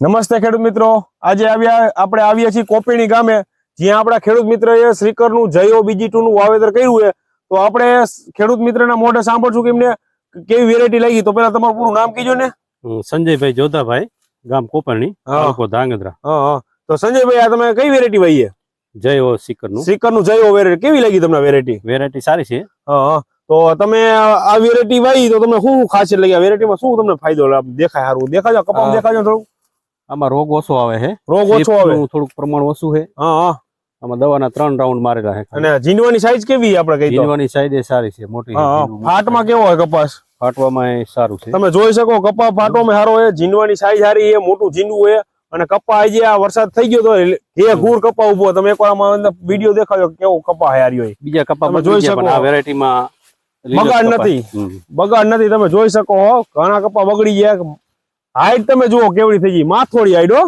નમસ્તે ખેડૂત મિત્રો. આજે આવ્યા આપણે આવ્યા છીએ કોપીણી ગામે જ્યાં આપણા ખેડૂત મિત્રએ શ્રીકરનું જયો બીજી ટુ નું વાવેતર કર્યું છે. તો આપણે ખેડૂત મિત્રના મોઢે સાંભળશું કે એમને કેવી વેરાયટી લાગી. તો પેલા તમારું પૂરું નામ કીજો ને. સંજયભાઈ જોધાભાઈ ગામ કોપરણી ધાંગધ્રા. હા હા. તો સંજયભાઈ આ તમે કઈ વેરાયટી વાવી જય હો સિકરનું શ્રીકરનું જયો વેરાયટી કેવી લાગી તમને વેરાયટી વેરાયટી સારી છે. હા હા. તો તમે આ વેરાયટી વાઈ તો તમને શું ખાસિયત લાગી? આ વેરાયટીમાં શું તમને ફાયદો દેખાય સારું. દેખાજો કપામાં દેખાજો થોડું આમાં રોગ ઓછો આવે છે રોગ ઓછો આવે? થોડુંક પ્રમાણ ઓછું છે હા હા. આમાં દવાના ત્રણ રાઉન્ડ મારેલા છે અને જીનવાની સાઈઝ કેવી આપણે કહી જીનવાની સાઈડ સારી છે મોટી ફાટમાં કેવો હોય કપાસ? ફાટવામાં સારું છે. તમે જોઈ શકો કપા ફાટોમાં સારો છે જીનવાની સાઈઝ સારી છે મોટું જીનવું છે. અને કપા આજે આ વરસાદ થઈ ગયો તો એ ગુર કપા ઊભો તમે એકવાર વીડિયો દેખાયો કેવો કપા હારી હોય બીજા કપા જોઈ શકો. આ વેરાયટીમાં બગાડ નથી. બગાડ નથી. તમે જોઈ શકો હો. ઘણા કપા બગડી ગયા હાઈટ તમે જુઓ કેવડી થઈ ગઈ. માથોડી હાઈટ હો.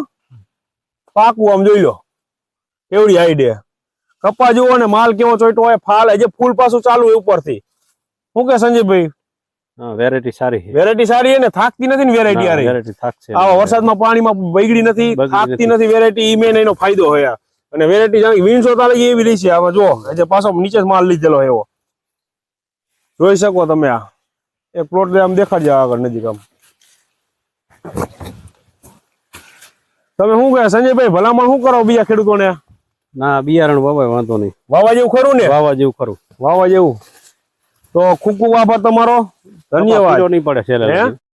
પાકું આમ જોઈ લો. કેવડી હાઈડ એ. કપા જુઓ ને માલ કેવો ચોઈટો હોય ફાલ. હજી ફૂલ પાછું ચાલુ હોય ઉપરથી. શું કે સંજયભાઈ વેરાયટી સારી વેરાયટી સારી ને? થાકતી નથી ને વેરાયટી હારી વેરાયટી થાકશે આવા વરસાદમાં પાણીમાં બગડી નથી થાકતી નથી. વેરાયટી ઈ મેન એનો ફાયદો હોય અને વેરાયટી જાણી વીણસો તાળી એવી રહી છે. આમાં જો આજે પાછો નીચે માલ લીધેલો એવો. જોઈ શકો તમે આ. એક પ્લોટ આમ દેખાડજો આગળ નજીક આમ. તમે શું કહે? સંજયભાઈ ભલામણ શું કરો બીજા ખેડૂતોને? ના બિયારણ વાવાય વાંધો નહીં. વાવા જેવું ખરું ને? વાવા જેવું ખરું. વાવા જેવું. તો ખૂબ આભાર તમારો. ધન્યવાદ. નહીં પડે? લગી.